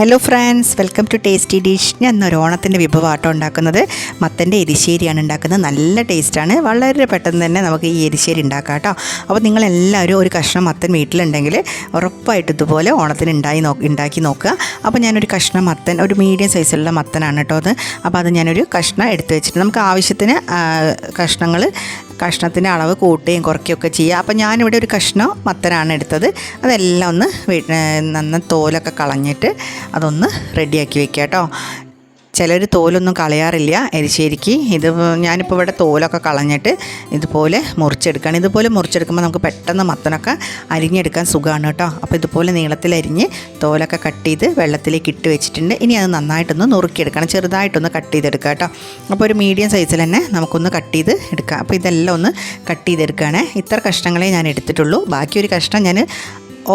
Hello friends welcome to tasty dish ഞാൻ ഇന്ന് ഒരു ഓണത്തിന്റെ വിഭവമാട്ടോ ഉണ്ടാക്കുന്നത്. മത്തന്റെ എരിശ്ശേരിയാണ് ഉണ്ടാക്കുന്നത്. നല്ല ടേസ്റ്റാണ്. വളരെ പെട്ടെന്ന് തന്നെ നമുക്ക് ഈ എരിശ്ശേരി ഉണ്ടാക്കാം കേട്ടോ. അപ്പോൾ നിങ്ങളെല്ലാവരും ഒരു കഷ്ണം മത്തൻ വീട്ടിലുണ്ടെങ്കിൽ ഉറപ്പായിട്ട് ഇതുപോലെ ഓണത്തിന് ഉണ്ടായി നോ ഉണ്ടാക്കി നോക്കുക. അപ്പോൾ ഞാനൊരു കഷ്ണം മത്തൻ ഒരു മീഡിയം സൈസിലുള്ള മത്തനാണ് കേട്ടോ അത്. അപ്പോൾ അത് ഞാനൊരു കഷ്ണം എടുത്തു വെച്ചിട്ട് നമുക്ക് ആവശ്യത്തിന് കഷ്ണങ്ങൾ കഷ്ണത്തിന്റെ അളവ് കൂട്ടുകയും കുറയ്ക്കുകയൊക്കെ ചെയ്യുക. അപ്പോൾ ഞാനിവിടെ ഒരു കഷ്ണം മത്തനാണ് എടുത്തത്. അതെല്ലാം ഒന്ന് നന്ന തോലൊക്കെ കളഞ്ഞിട്ട് അതൊന്ന് റെഡിയാക്കി വെക്കുക കേട്ടോ. ചിലർ തോലൊന്നും കളയാറില്ല. എരിശ്ശേരിക്ക് ഇത് ഞാനിപ്പോൾ ഇവിടെ തോലൊക്കെ കളഞ്ഞിട്ട് ഇതുപോലെ മുറിച്ചെടുക്കുകയാണ് ഇതുപോലെ മുറിച്ചെടുക്കുമ്പോൾ നമുക്ക് പെട്ടെന്ന് മത്തനൊക്കെ അരിഞ്ഞെടുക്കാൻ സുഖമാണ് കേട്ടോ. അപ്പോൾ ഇതുപോലെ നീളത്തിലരിഞ്ഞ് തോലൊക്കെ കട്ട് ചെയ്ത് വെള്ളത്തിലേക്ക് ഇട്ട് വെച്ചിട്ടുണ്ട്. ഇനി അത് നന്നായിട്ടൊന്ന് നുറുക്കിയെടുക്കണം. ചെറുതായിട്ടൊന്ന് കട്ട് ചെയ്തെടുക്കുക കേട്ടോ. അപ്പോൾ ഒരു മീഡിയം സൈസിൽ തന്നെ നമുക്കൊന്ന് കട്ട് ചെയ്ത് എടുക്കാം. അപ്പോൾ ഇതെല്ലാം ഒന്ന് കട്ട് ചെയ്തെടുക്കുകയാണ്. ഇത്ര കഷ്ണങ്ങളെ ഞാൻ എടുത്തിട്ടുള്ളൂ. ബാക്കി ഒരു കഷ്ണം ഞാൻ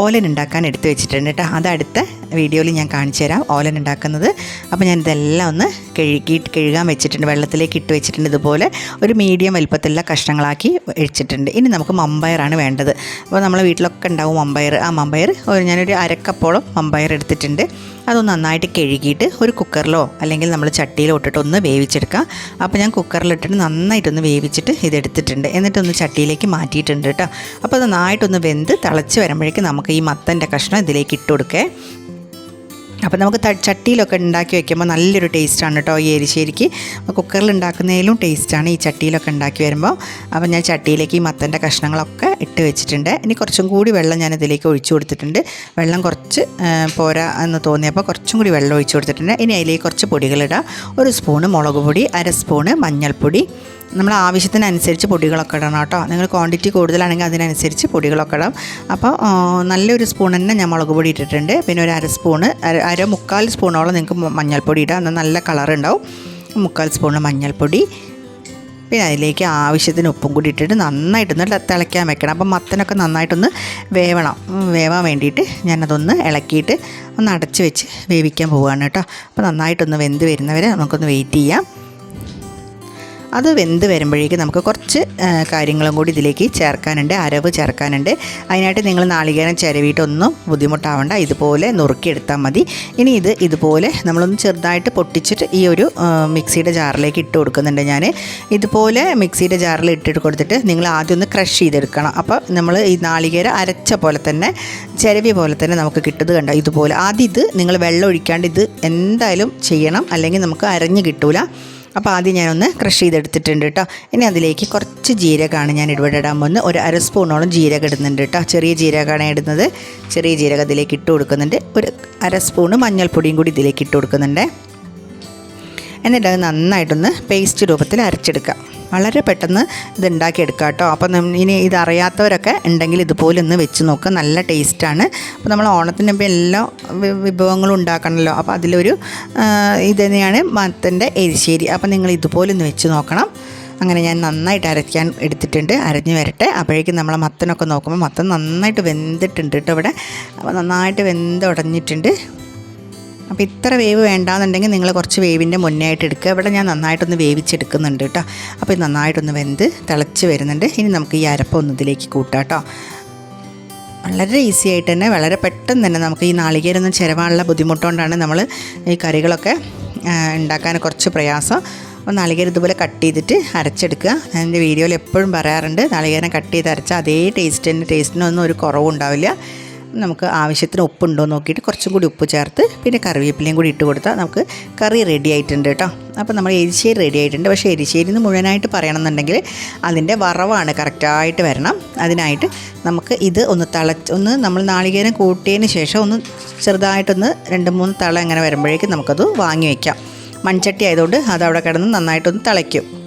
ഓലൻ ഉണ്ടാക്കാൻ എടുത്തു വെച്ചിട്ടുണ്ട് കേട്ടോ. അത് അടുത്ത വീഡിയോയിൽ ഞാൻ കാണിച്ചു തരാം ഓലൻ ഉണ്ടാക്കുന്നത്. അപ്പോൾ ഞാൻ ഇതെല്ലാം ഒന്ന് കഴുകി കഴുകാൻ വെച്ചിട്ടുണ്ട്. വെള്ളത്തിലേക്ക് ഇട്ട് വെച്ചിട്ടുണ്ട്. ഇതുപോലെ ഒരു മീഡിയം വലുപ്പത്തിലുള്ള കഷ്ണങ്ങളാക്കി വെച്ചിട്ടുണ്ട്. ഇനി നമുക്ക് മമ്പയറാണ് വേണ്ടത്. അപ്പോൾ നമ്മളെ വീട്ടിലൊക്കെ ഉണ്ടാവും മമ്പയർ ആ മമ്പയർ ഞാനൊരു അരക്കപ്പോളം മമ്പയർ എടുത്തിട്ടുണ്ട്. അതൊന്ന് നന്നായിട്ട് കഴുകിയിട്ട് ഒരു കുക്കറിലോ അല്ലെങ്കിൽ നമ്മൾ ചട്ടിയിലോ ഇട്ടിട്ട് ഒന്ന് വേവിച്ചെടുക്കാം. അപ്പോൾ ഞാൻ കുക്കറിലിട്ടിട്ട് നന്നായിട്ടൊന്ന് വേവിച്ചിട്ട് ഇതെടുത്തിട്ടുണ്ട്. എന്നിട്ടൊന്ന് ചട്ടിയിലേക്ക് മാറ്റിയിട്ടുണ്ട് കേട്ടോ. അപ്പോൾ നന്നായിട്ടൊന്ന് വെന്ത് തിളച്ച് വരുമ്പോഴേക്കും നമുക്ക് ഈ മത്തന്റെ കഷ്ണം ഇതിലേക്ക് ഇട്ട് കൊടുക്കേ. അപ്പോൾ നമുക്ക് ചട്ടിയിലൊക്കെ ഉണ്ടാക്കി വയ്ക്കുമ്പോൾ നല്ലൊരു ടേസ്റ്റാണ് കേട്ടോ ഈ എരിശ്ശേരിക്ക്. കുക്കറിൽ ഉണ്ടാക്കുന്നതിലും ടേസ്റ്റാണ് ഈ ചട്ടിയിലൊക്കെ ഉണ്ടാക്കി വരുമ്പോൾ. അപ്പോൾ ഞാൻ ചട്ടിയിലേക്ക് ഈ മത്തന്റെ കഷ്ണങ്ങളൊക്കെ ഇട്ട് വെച്ചിട്ടുണ്ട്. ഇനി കുറച്ചും കൂടി വെള്ളം ഞാൻ ഇതിലേക്ക് ഒഴിച്ചു കൊടുത്തിട്ടുണ്ട്. വെള്ളം കുറച്ച് പോരാ എന്ന് തോന്നിയപ്പോൾ കുറച്ചും കൂടി വെള്ളം ഒഴിച്ചു കൊടുത്തിട്ടുണ്ട്. ഇനി അതിലേക്ക് കുറച്ച് പൊടികളിടാം ഒരു സ്പൂണ് മുളക് പൊടി അര സ്പൂണ് മഞ്ഞൾപ്പൊടി നമ്മൾ ആവശ്യത്തിനനുസരിച്ച് പൊടികളൊക്കെ ഇടണം കേട്ടോ. നിങ്ങൾ ക്വാണ്ടിറ്റി കൂടുതലാണെങ്കിൽ അതിനനുസരിച്ച് പൊടികളൊക്കെ ഇടാം. അപ്പോൾ നല്ലൊരു സ്പൂൺ തന്നെ ഞാൻ മുളക് പൊടി ഇട്ടിട്ടുണ്ട്. പിന്നെ ഒരു അര സ്പൂണ് അര മുക്കാൽ സ്പൂണോളം നിങ്ങൾക്ക് മഞ്ഞൾപ്പൊടി ഇടാം. എന്നാൽ നല്ല കളർ ഉണ്ടാവും. മുക്കാൽ സ്പൂണ് മഞ്ഞൾപ്പൊടി. പിന്നെ അതിലേക്ക് ആവശ്യത്തിന് ഉപ്പും കൂടി ഇട്ടിട്ട് നന്നായിട്ടൊന്ന് തിളയ്ക്കാൻ വെക്കണം. അപ്പം മത്തനൊക്കെ നന്നായിട്ടൊന്ന് വേവണം. വേവാൻ വേണ്ടിയിട്ട് ഞാനതൊന്ന് ഇളക്കിയിട്ട് ഒന്ന് അടച്ച് വെച്ച് വേവിക്കാൻ പോവുകയാണ് കേട്ടോ. അപ്പോൾ നന്നായിട്ടൊന്ന് വെന്ത് വരുന്നവരെ നമുക്കൊന്ന് വെയിറ്റ് ചെയ്യാം. അത് വെന്ത് വരുമ്പോഴേക്കും നമുക്ക് കുറച്ച് കാര്യങ്ങളും കൂടി ഇതിലേക്ക് ചേർക്കാനുണ്ട് അരവ് ചേർക്കാനുണ്ട്. അതിനായിട്ട് നിങ്ങൾ നാളികേരം ചിരവിയിട്ടൊന്നും ബുദ്ധിമുട്ടാവണ്ട. ഇതുപോലെ നുറുക്കിയെടുത്താൽ മതി. ഇനി ഇത് ഇതുപോലെ നമ്മളൊന്ന് ചെറുതായിട്ട് പൊട്ടിച്ചിട്ട് ഈ ഒരു മിക്സിയുടെ ജാറിലേക്ക് ഇട്ട് കൊടുക്കുന്നുണ്ട് ഞാൻ ഇതുപോലെ മിക്സിയുടെ ജാറിൽ ഇട്ടിട്ട് കൊടുത്തിട്ട് നിങ്ങൾ ആദ്യം ഒന്ന് ക്രഷ് ചെയ്തെടുക്കണം. അപ്പോൾ നമ്മൾ ഈ നാളികേരം അരച്ച പോലെ തന്നെ ചിരവി പോലെ തന്നെ നമുക്ക് കിട്ടുന്നത് കണ്ട? ഇതുപോലെ. ആദ്യം ഇത് നിങ്ങൾ വെള്ളം ഒഴിക്കാണ്ട് ഇത് എന്തായാലും ചെയ്യണം. അല്ലെങ്കിൽ നമുക്ക് അരഞ്ഞ് കിട്ടൂല. അപ്പോൾ ആദ്യം ഞാനൊന്ന് ക്രഷ് ചെയ്തെടുത്തിട്ടുണ്ട് കേട്ടോ ഇനി അതിലേക്ക് കുറച്ച് ജീരകമാണ് ഞാൻ ഇവിടെ ഇടാൻ പോകുന്നത്. ഒരു അര സ്പൂണോളം ജീരകം ഇടുന്നുണ്ട് കേട്ടോ ചെറിയ ജീരകമാണ് ഇടുന്നത്. ചെറിയ ജീരകം ഇതിലേക്ക് ഇട്ട് കൊടുക്കുന്നുണ്ട്. ഒരു അര സ്പൂണ് മഞ്ഞൾപ്പൊടിയും കൂടി ഇതിലേക്ക് ഇട്ട് കൊടുക്കുന്നുണ്ട്. എന്നിട്ട് അത് നന്നായിട്ടൊന്ന് പേസ്റ്റ് രൂപത്തിൽ അരച്ചെടുക്കാം വളരെ പെട്ടെന്ന് ഇത് ഉണ്ടാക്കിയെടുക്കാം കേട്ടോ. അപ്പം ഇനി ഇതറിയാത്തവരൊക്കെ ഉണ്ടെങ്കിൽ ഇതുപോലെ ഒന്ന് വെച്ച് നോക്കുക നല്ല ടേസ്റ്റാണ്. അപ്പോൾ നമ്മൾ ഓണത്തിന് മുമ്പ് എല്ലാ വിഭവങ്ങളും ഉണ്ടാക്കണമല്ലോ. അപ്പോൾ അതിലൊരു ഇത് തന്നെയാണ് മത്തന്റെ എരിശ്ശേരി. അപ്പോൾ നിങ്ങൾ ഇതുപോലെ ഒന്ന് വെച്ച് നോക്കണം. അങ്ങനെ ഞാൻ നന്നായിട്ട് അരയ്ക്കാൻ എടുത്തിട്ടുണ്ട്. അരഞ്ഞ് വരട്ടെ. അപ്പോഴേക്കും നമ്മളെ മത്തനൊക്കെ നോക്കുമ്പോൾ മത്തൻ നന്നായിട്ട് വെന്തിട്ടുണ്ട് കേട്ടോ ഇവിടെ. അപ്പോൾ നന്നായിട്ട് വെന്ത് ഉടഞ്ഞിട്ടുണ്ട്. അപ്പോൾ ഇത്ര വേവ് വേണ്ടാന്നുണ്ടെങ്കിൽ നിങ്ങൾ കുറച്ച് വേവിന്റെ മുന്നേ ആയിട്ട് എടുക്കുക. ഇവിടെ ഞാൻ നന്നായിട്ടൊന്ന് വേവിച്ചെടുക്കുന്നുണ്ട് കേട്ടോ. അപ്പോൾ ഇത് നന്നായിട്ടൊന്ന് വെന്ത് തിളച്ച് വരുന്നുണ്ട്. ഇനി നമുക്ക് ഈ അരപ്പൊന്ന് ഇതിലേക്ക് കൂട്ടാം കേട്ടോ. വളരെ ഈസി ആയിട്ട് തന്നെ വളരെ പെട്ടെന്ന് തന്നെ നമുക്ക് ഈ നാളികേരൊന്നും ചിരവാനുള്ള ബുദ്ധിമുട്ടുകൊണ്ടാണ് നമ്മൾ ഈ കറികളൊക്കെ ഉണ്ടാക്കാൻ കുറച്ച് പ്രയാസം. അപ്പോൾ നാളികേരം ഇതുപോലെ കട്ട് ചെയ്തിട്ട് അരച്ചെടുക്കുക. എന്റെ വീഡിയോയിൽ എപ്പോഴും പറയാറുണ്ട് നാളികേരം കട്ട് ചെയ്ത് അരച്ചാൽ അതേ ടേസ്റ്റിന് ടേസ്റ്റിനൊന്നും ഒരു കുറവുണ്ടാവില്ല. നമുക്ക് ആവശ്യത്തിന് ഉപ്പുണ്ടോ നോക്കിയിട്ട് കുറച്ചും കൂടി ഉപ്പ് ചേർത്ത് പിന്നെ കറിവേപ്പിലയും കൂടി ഇട്ട് കൊടുത്താൽ നമുക്ക് കറി റെഡി ആയിട്ടുണ്ട് കേട്ടോ. അപ്പോൾ നമ്മൾ എരിശ്ശേരി റെഡി ആയിട്ടുണ്ട്. പക്ഷേ എരിശ്ശേരി എന്ന് മുഴുവനായിട്ട് പറയണമെന്നുണ്ടെങ്കിൽ അതിന്റെ വറവാണ് കറക്റ്റായിട്ട് വരണം. അതിനായിട്ട് നമുക്ക് ഇത് ഒന്ന് തിളച്ച് ഒന്ന് നമ്മൾ നാളികേരം കൂട്ടിയതിന് ശേഷം ഒന്ന് ചെറുതായിട്ടൊന്ന് രണ്ട് മൂന്ന് തള അങ്ങനെ വരുമ്പോഴേക്കും നമുക്കത് വാങ്ങി വയ്ക്കാം മൺചട്ടി ആയതുകൊണ്ട് അത് അവിടെ കിടന്ന് നന്നായിട്ടൊന്ന് തിളയ്ക്കും.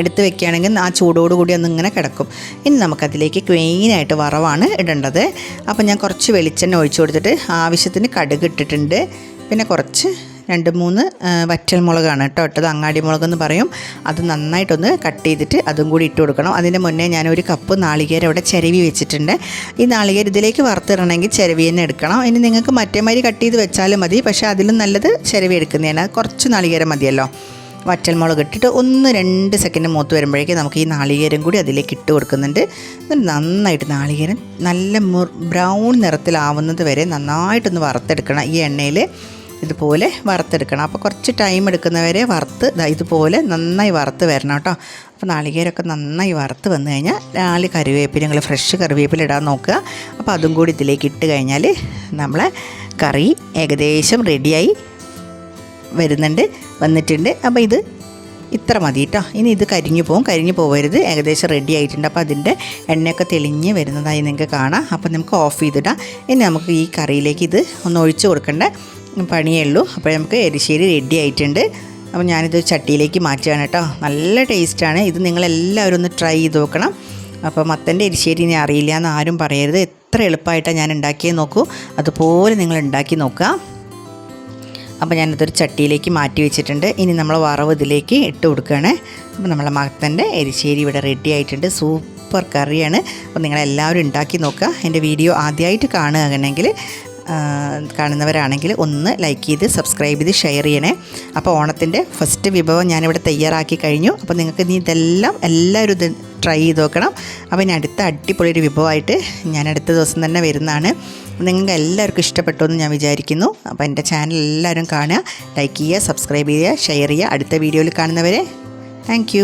എടുത്ത് വെക്കുകയാണെങ്കിൽ ആ ചൂടോട് കൂടി ഒന്ന് ഇങ്ങനെ കിടക്കും. ഇനി നമുക്കതിലേക്ക് ക്വീനായിട്ട് വറവാണ് ഇടേണ്ടത്. അപ്പോൾ ഞാൻ കുറച്ച് വെളിച്ചെണ്ണ ഒഴിച്ചു കൊടുത്തിട്ട് ആവശ്യത്തിന് കടുക് ഇട്ടിട്ടുണ്ട്. പിന്നെ കുറച്ച് രണ്ട് മൂന്ന് വറ്റൽ മുളകാണ് കേട്ടോ ഇട്ടത്. അങ്ങാടി മുളകെന്ന് പറയും. അത് നന്നായിട്ടൊന്ന് കട്ട് ചെയ്തിട്ട് അതും കൂടി ഇട്ട് കൊടുക്കണം. അതിന്റെ മുന്നേ ഞാൻ ഒരു കപ്പ് നാളികേരം ഇവിടെ ചിരവി വെച്ചിട്ടുണ്ട്. ഈ നാളികേരം ഇതിലേക്ക് വറുത്തിടണമെങ്കിൽ ചിരവി തന്നെ എടുക്കണം. ഇനി നിങ്ങൾക്ക് മറ്റേ മാതിരി കട്ട് ചെയ്ത് വെച്ചാലും മതി. പക്ഷേ അതിലും നല്ലത് ചിരവി എടുക്കുന്നതാണ്. കുറച്ച് നാളികേരം മതിയല്ലോ. വറ്റൽമുളക് ഇട്ടിട്ട് ഒന്ന് രണ്ട് സെക്കൻഡ് മൂത്ത് വരുമ്പോഴേക്കും നമുക്ക് ഈ നാളികേരം കൂടി അതിലേക്ക് ഇട്ട് കൊടുക്കുന്നുണ്ട്. എന്നിട്ട് നന്നായിട്ട് നാളികേരം നല്ല ബ്രൗൺ നിറത്തിലാവുന്നത് വരെ നന്നായിട്ടൊന്ന് വറുത്തെടുക്കണം. ഈ എണ്ണയിൽ ഇതുപോലെ വറുത്തെടുക്കണം. അപ്പോൾ കുറച്ച് ടൈം എടുക്കുന്നവരെ വറുത്ത് ഇതുപോലെ നന്നായി വറുത്ത് വരണം കേട്ടോ. അപ്പോൾ നാളികേരമൊക്കെ നന്നായി വറുത്ത് വന്നു കഴിഞ്ഞാൽ നാല് കറിവേപ്പില നിങ്ങൾ ഫ്രഷ് കറിവേപ്പില ഇടാൻ നോക്കുക. അപ്പോൾ അതും കൂടി ഇതിലേക്ക് ഇട്ട് കഴിഞ്ഞാൽ നമ്മളെ കറി ഏകദേശം റെഡിയായി വരുന്നുണ്ട് വന്നിട്ടുണ്ട്. അപ്പോൾ ഇത് ഇത്ര മതി കേട്ടോ ഇനി ഇത് കരിഞ്ഞു പോകും കരിഞ്ഞു പോകരുത് ഏകദേശം റെഡി ആയിട്ടുണ്ട്. അപ്പോൾ അതിന്റെ എണ്ണയൊക്കെ തെളിഞ്ഞ് വരുന്നതായി നിങ്ങൾക്ക് കാണാം. അപ്പോൾ നമുക്ക് ഓഫ് ചെയ്തിടാം. ഇനി നമുക്ക് ഈ കറിയിലേക്ക് ഇത് ഒന്ന് ഒഴിച്ചു കൊടുക്കേണ്ട? പണിയേ ഉള്ളൂ. അപ്പോൾ നമുക്ക് എരിശ്ശേരി റെഡി ആയിട്ടുണ്ട്. അപ്പോൾ ഞാനിത് ചട്ടിയിലേക്ക് മാറ്റുകയാണ് കേട്ടോ നല്ല ടേസ്റ്റാണ് ഇത് നിങ്ങളെല്ലാവരും ഒന്ന് ട്രൈ ചെയ്ത് നോക്കണം. അപ്പോൾ മത്തന്റെ എരിശ്ശേരി ഇനി അറിയില്ല എന്ന് ആരും പറയരുത്. എത്ര എളുപ്പമായിട്ടാണ് ഞാൻ ഉണ്ടാക്കിയത് നോക്കൂ. അതുപോലെ നിങ്ങൾ ഉണ്ടാക്കി നോക്കുക. അപ്പോൾ ഞാനതൊരു ചട്ടിയിലേക്ക് മാറ്റി വെച്ചിട്ടുണ്ട്. ഇനി നമ്മൾ വറവ് ഇതിലേക്ക് ഇട്ട് കൊടുക്കുകയാണ്. അപ്പോൾ നമ്മളെ മത്തന്റെ എരിശ്ശേരി ഇവിടെ റെഡി ആയിട്ടുണ്ട്. സൂപ്പർ കറിയാണ്. അപ്പോൾ നിങ്ങളെല്ലാവരും ഉണ്ടാക്കി നോക്കുക. എന്റെ വീഡിയോ ആദ്യമായിട്ട് കാണുകയാണെങ്കിൽ കാണുന്നവരാണെങ്കിൽ ഒന്ന് ലൈക്ക് ചെയ്ത് സബ്സ്ക്രൈബ് ചെയ്ത് ഷെയർ ചെയ്യണേ. അപ്പോൾ ഓണത്തിന്റെ ഫസ്റ്റ് വിഭവം ഞാനിവിടെ തയ്യാറാക്കി കഴിഞ്ഞു. അപ്പോൾ നിങ്ങൾക്ക് ഇനി ഇതെല്ലാം എല്ലാവരും ഇത് ട്രൈ ചെയ്ത് നോക്കണം. അപ്പോൾ ഇനി അടുത്ത അടിപൊളി ഒരു വിഭവമായിട്ട് ഞാൻ അടുത്ത ദിവസം തന്നെ വരുന്നതാണ്. നിങ്ങൾക്ക് എല്ലാവർക്കും ഇഷ്ടപ്പെട്ടു എന്ന് ഞാൻ വിചാരിക്കുന്നു. അപ്പോൾ എന്റെ ചാനൽ എല്ലാവരും കാണുക ലൈക്ക് ചെയ്യുക സബ്സ്ക്രൈബ് ചെയ്യുക ഷെയർ ചെയ്യുക. അടുത്ത വീഡിയോയിൽ കാണുന്നവരെ താങ്ക്